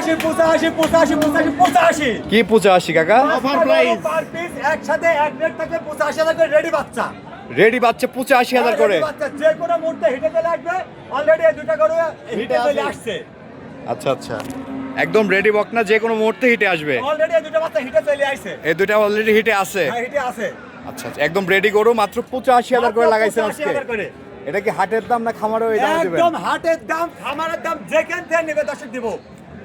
পঁচাশি পঁচাশি পঁচাশি পঁচাশি পঁচাশি। কি পঁচাশি কাকা? অফার প্রাইস পার পিস একসাথে এক রেট থাকবে পঁচাশি হাজার করে রেডি বাচ্চা। রেডি বাচ্চা পঁচাশি হাজার করে। যে কোনো মুহূর্তে হিটে চলে আসবে। অলরেডি এই দুটো গরু হিটে চলে আসছে। আচ্ছা আচ্ছা। একদম রেডি বকনা যে কোনো মুহূর্তে হিটে আসবে। অলরেডি দুটো বাচ্চা হিটে চলে আসছে। এই দুটা অলরেডি হিটে আছে। হ্যাঁ হিটে আছে। আচ্ছা আচ্ছা। একদম রেডি গরু মাত্র পঁচাশি হাজার করে লাগাইছেন আজকে। এটা কি হাটের দাম না খামারও এই দামে দেবেন? একদম হাটের দাম খামারের দাম যেখান থেকে নেবে দর্শক দিব।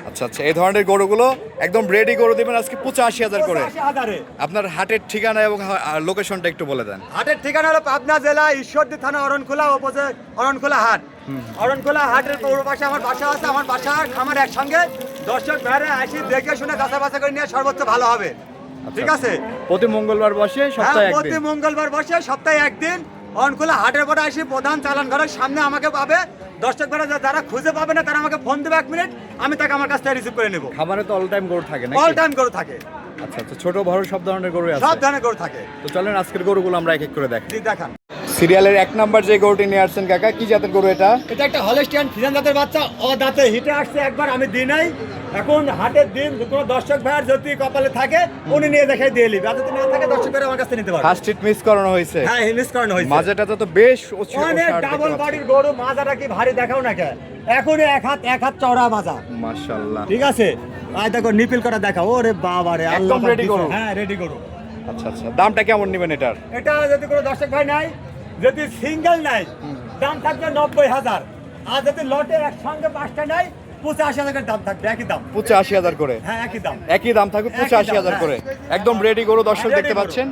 আচ্ছা আচ্ছা এই ধরনের গরুগুলো একদম রেডি গরু দিবেন আজকে পঁচাশি হাজার করে। আপনার হাটের ঠিকানা এবং লোকেশনটা একটু বলে দেন। হাটের ঠিকানা হলো পাবনা জেলা ঈশ্বরদী থানা অরণখোলা অপোজিট অরণখোলা হাট। অরণখোলা হাটের পৌর পাশে আমার বাসা আছে আমার বাসা খামার একসঙ্গে। দর্শক ভাইরা আসি দেখে শুনে যাচাই বাছাই করে নিয়ে সর্বোচ্চ ভালো হবে। ঠিক আছে? প্রতি মঙ্গলবার বসে হ্যাঁ সপ্তাহে প্রতি মঙ্গলবার বসে সপ্তাহে একদিন। অরণখোলা হাটের পরে আসি প্রধান চালান ঘরের সামনে আমাকে পাবে। দর্শক ভাড়া যা- যারা খুঁজে পাবে না তারা আমাকে ফোন দেবে এক মিনিট আমি তাকে আমার কাছ থেকে রিসিভ করে নেব। খামারে তো অল টাইম গরু থাকে না অল টাইম গরু থাকে। আচ্ছা আচ্ছা ছোট বড় সব ধরনের গরু আছে। সব ধরনের গরু থাকে। তো চলেন আজকের গরুগুলো আমরা এক এক করে দেখি। দেখান। সিরিয়ালের এক নাম্বার যে গরুটি নিয়ে আসছেন কাকা কি জাতের গরু এটা? এটা একটা হলস্টিয়ান ফিজান জাতের বাচ্চা ও দাঁতে হিটে আসছে একবার আমি দিই নাই। এখন হাটের দিন কোনো দর্শক ভাইয়ের যদি কপালে থাকে উনি নিয়ে দেখাই দিয়ে নিবে। আর যদি না থাকে দর্শক ভাইয়ের আমার কাছে নিতে পারবে। ফার্স্ট হিট মিস করানো হয়েছে। হ্যাঁ মিস করানো হয়েছে। মাঝেটা তো বেশ অনেক ডাবল বাড়ির গরু মাজাটা কি ভারী দেখাও না কে? এখন এক হাত এক হাত চওড়া মাজা। মাশাআল্লাহ। ঠিক আছে? আর দেখো নিপিল করা দেখাও। ওরে বাবা রে আল্লাহ একদম ready গরু। হ্যাঁ রেডি গরু। আচ্ছা আচ্ছা। দামটা কেমন নেবেন এটার? এটা যদি কোনো দর্শক ভাই নাই যদি সিঙ্গেল নাই দাম থাকবে নব্বই হাজার। আর যদি লটে একসঙ্গে পাঁচটা নাই পঁচাশি হাজার দাম থাকবে একই দাম। পঁচাশি হাজার করে। হ্যাঁ একই দাম। একই দাম থাকবে পঁচাশি হাজার হ্যাঁ। করে একদম রেডি গরু দর্শক দেখতে পাচ্ছেন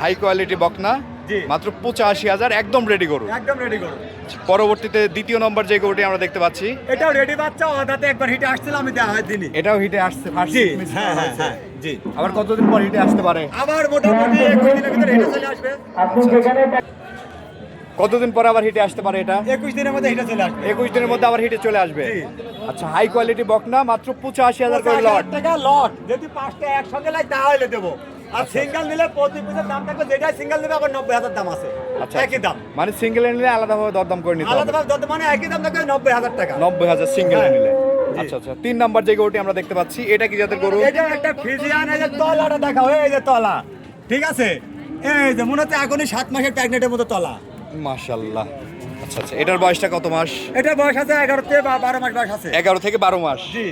হাই কোয়ালিটি বকনা মাত্র পঁচাশি হাজার একদম রেডি গরু। একদম রেডি গরু। পরবর্তীতে দ্বিতীয় নম্বর যে গরুটি আমরা দেখতে পাচ্ছি এটাও রেডি বাচ্চা একবার হিটে আসছিল আমি দিনই এটাও হিটে আসছে first জি হ্যাঁ জি। আবার কতদিন পর হিটে আসতে পারে? আবার মোটামুটি একুশ দিনের ভিতরে হিটে চলে আসবে। কতদিন পর আবার হিটে আসতে পারে এটা? একুশ দিনের মধ্যে হিটে চলে আসবে। একুশ দিনের মধ্যে আবার হিটে চলে আসবে? আচ্ছা হাই কোয়ালিটি বকনা মাত্র পঁচাশি হাজার করে লট টাকা লট যদি পাঁচটা একসঙ্গে লাই তাহলে দেবো। আর সিঙ্গেল নিলে প্রতি পিসের দাম থাকবে যেটা সিঙ্গেল নেবে আবার নব্বই হাজার দাম আছে। আচ্ছা। একই দাম। মানে সিঙ্গেল নিলে আলাদাভাবে দরদাম করে নিতে আলাদাভাবে যত মানে একই দাম থাকবে নব্বই হাজার টাকা। নব্বই হাজার সিঙ্গেল হ্যাঁ। নিলে। আচ্ছা আচ্ছা। তিন নাম্বার যে গরুটি আমরা দেখতে পাচ্ছি এটা কি জাতের গরু? এটা একটা ফিজিয়ান এই যে তলাটা দেখাও এই যে তলা। ঠিক আছে? এই যে মনে হচ্ছে এখনই সাত মাসের প্রেগনেন্টের মতো তলা। মাশাল্লাহ আচ্ছা আচ্ছা এটার বয়সটা কত মাস? এটা বয়স আছে এগারো থেকে বা বারো মাস বয়স আছে। এগারো থেকে বারো মাস? জি।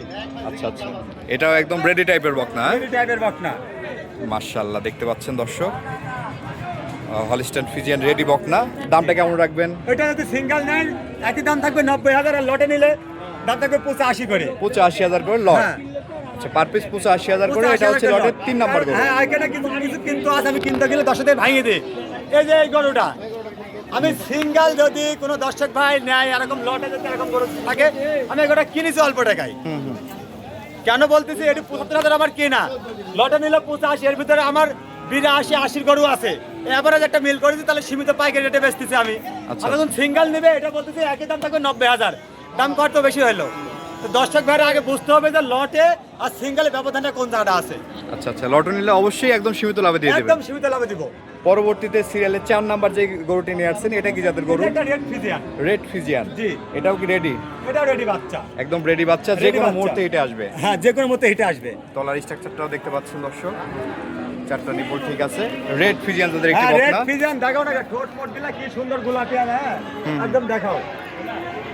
আচ্ছা আচ্ছা এটাও একদম রেডি টাইপের বকনা এই টাইপের বকনা। মাশাল্লাহ দেখতে পাচ্ছেন দর্শক। হলিস্টান ফিজিয়ান রেডি বকনা। দামটা কেমন রাখবেন? এটা যদি সিঙ্গেল নেন একই দাম থাকবে নব্বই হাজার আর লটে নিলে দাম থাকবে পঁচাশি করে। পঁচাশি হাজার করে লট হ্যাঁ। আচ্ছা পার পিস পঁচাশি হাজার করে এটা হচ্ছে লটের তিন নাম্বার গরু। হ্যাঁ এখানে কিন্তু কিন্তু আছে আমি কিনতে গেলে দশ হাজার ভাঙিয়ে দিই। এই যে এই গরুটা আমি সিঙ্গাল যদি কোনো দর্শক ভাই নেয় এরকম লটে যদি এরকম গরু থাকে আমি এগুলো কিনেছি অল্প টাকায়। কেন বলতেছি এটি পঁচাত্তর হাজার আমার কেনা। লটে নিলে পঁচাশি এর ভিতরে আমার বিরাশি আশির গরু আছে। এভারেজ একটা মিল করেছি তাহলে সীমিত পাইকারি রেটে বেচতেছি আমি। আচ্ছা। আর যখন সিঙ্গেল নেবে এটা বলতেছি একই দাম থাকবে নব্বই হাজার। দাম কত বেশি হলো দর্শক ভাইরা আগে বুঝতে হবে যে লটে আর সিঙ্গেলের ব্যবধানটা কোন জায়গাটা আছে। আচ্ছা আচ্ছা লটো নিলে অবশ্যই একদম সীমিত লাভে দিয়ে একদম দেবেন। সীমিত লাভে দিব। পরবর্তীতে সিরিয়ালের চার নাম্বার যে গরুটি নিয়ে আসছেন এটা কি জাতের গরু? এটা রেড ফিজিয়ান রেড ফিজিয়ান জি। এটাও কি রেডি এটাও রেডি বাচ্চা। একদম রেডি বাচ্চা যে কোনো মুহূর্তে এটা আসবে। হ্যাঁ যে কোনো মতো হিটে আসবে। তলার স্ট্রাকচারটাও দেখতে পাচ্ছেন দর্শক। চারটা নিপল ঠিক আছে। রেড ফিজিয়ান তাদের একটি হ্যাঁ রেড ফিজিয়ান দেখাও না ঠোঁট মোট দিলা কি সুন্দর গোলাপি আর হ্যাঁ। একদম দেখাও।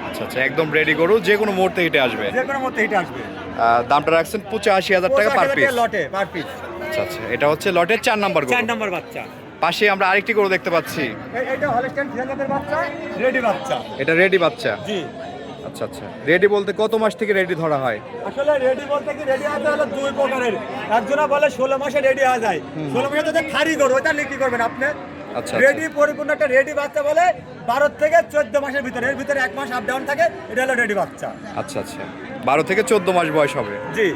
আচ্ছা আচ্ছা একদম রেডি গরু যে কোনো মুহূর্তে এটা আসবে। যে কোনো মতো হিটে আসবে। দামটা রাখছেন পঁচাশি হাজার টাকা পার পিস লটে পার পিস আচ্ছা আচ্ছা এটা হচ্ছে লটের চার নাম্বার চার নাম্বার বাচ্চা। পাশে আমরা আরেকটি গরু দেখতে পাচ্ছি। এইটা হলস্টাইন বাচ্চা রেডি বাচ্চা। এটা রেডি বাচ্চা। জি। আচ্ছা আচ্ছা রেডি বলতে কত মাস থেকে রেডি ধরা হয়? আসলে রেডি বলতে কি রেডি আছে হলো দুই প্রকারের। একজনা বলে ষোলো মাসে রেডি হয়ে যায়। ষোলো মাসে যদি খারি করব ওটা লিখি করবেন আপনি? রেডি পরিপূর্ণ একটা রেডি বাচ্চা বলে বারো থেকে চোদ্দ মাসের ভিতরে। এর ভিতরে এক মাস আপ ডাউন থাকে এটা হলো রেডি বাচ্চা। আচ্ছা আচ্ছা। বারো থেকে চোদ্দ মাস বয়স হবে। জি।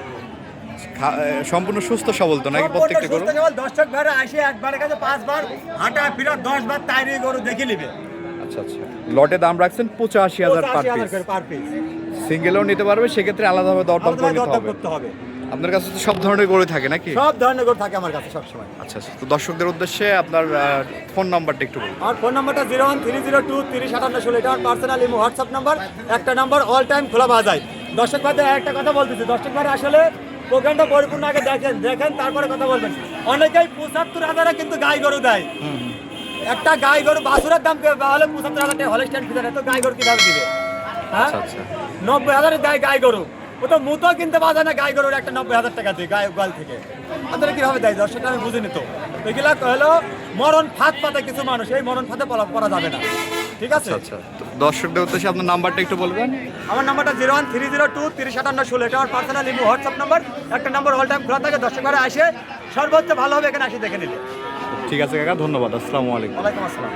সম্পূর্ণ সুস্থ সবল তো নাকি প্রত্যেকটা গরু? সুস্থ সবল দর্শক ভাইরা আসে একবারের কাছে পাঁচবার হাঁটা ফিরা দশ বার তাইরি গরু দেখে নিবে। আচ্ছা আচ্ছা। লটে দাম রাখছেন পঁচাশি হাজার পার পিস সিঙ্গেলও নিতে পারবে সেক্ষেত্রে আলাদাভাবে দরদাম করতে হবে। আপনার কাছে তো সব ধরনের গরু থাকে নাকি? সব ধরনের গরু থাকে আমার কাছে সবসময়। আচ্ছা আচ্ছা। তো দর্শকদের উদ্দেশ্যে আপনার ফোন নাম্বারটা একটু বলুন। আমার ফোন নাম্বারটা zero one three zero two তিরিশ আটান্ন ষোলো। এটা আমার পার্সোনাল ইমো হোয়াটসঅ্যাপ নাম্বার। একটা নাম্বার অল টাইম খোলা পাওয়া যায়। দর্শক ভাইদের একটা কথা বলতেছি। দর্শক ভাই আসলে প্রোগ্রামটা পরিপূর্ণ আগে দেখেন দেখেন তারপরে কথা বলবেন। অনেকেই পঁচাত্তর হাজারে কিন্তু গাই গরু দেয়। একটা গাই গরু বাছুরের দাম হলে পঁচাত্তর হাজার টাকা হলে স্ট্যান্ড ফিজার এত গাই গরু কি কীভাবে দিবে? হ্যাঁ? আচ্ছা আচ্ছা। নব্বই হাজারে দেয় গাই গরু। ও তো মুতো কিনতে পাওয়া যায় না গাই গরুর একটা নব্বই হাজার টাকা দিয়ে গায়ে গাল থেকে। আপনারা কীভাবে দেয় দর্শকটা আমি বুঝিনি তো। এগুলা হলো মরণ ফাঁদ পাতে কিছু মানুষ এই মরণ ফাঁদে করা যাবে না। ঠিক আছে? আচ্ছা তো দর্শকদের উদ্দেশ্যে আপনার নাম্বারটা একটু বলবেন? আমার নাম্বারটা zero one three zero two তিরিশ আটান্ন ষোলো। এটা আমার পার্সোনাল ইমো হোয়াটসঅ্যাপ নাম্বার। একটা নাম্বার অল টাইম খোলা থাকে দর্শক ঘরে আসে। সর্বোচ্চ ভালো হবে এখানে আসে দেখে নিলে। ঠিক আছে কাকা ধন্যবাদ। আসসালামু আলাইকুম। ওয়ালাইকুম আসসালাম।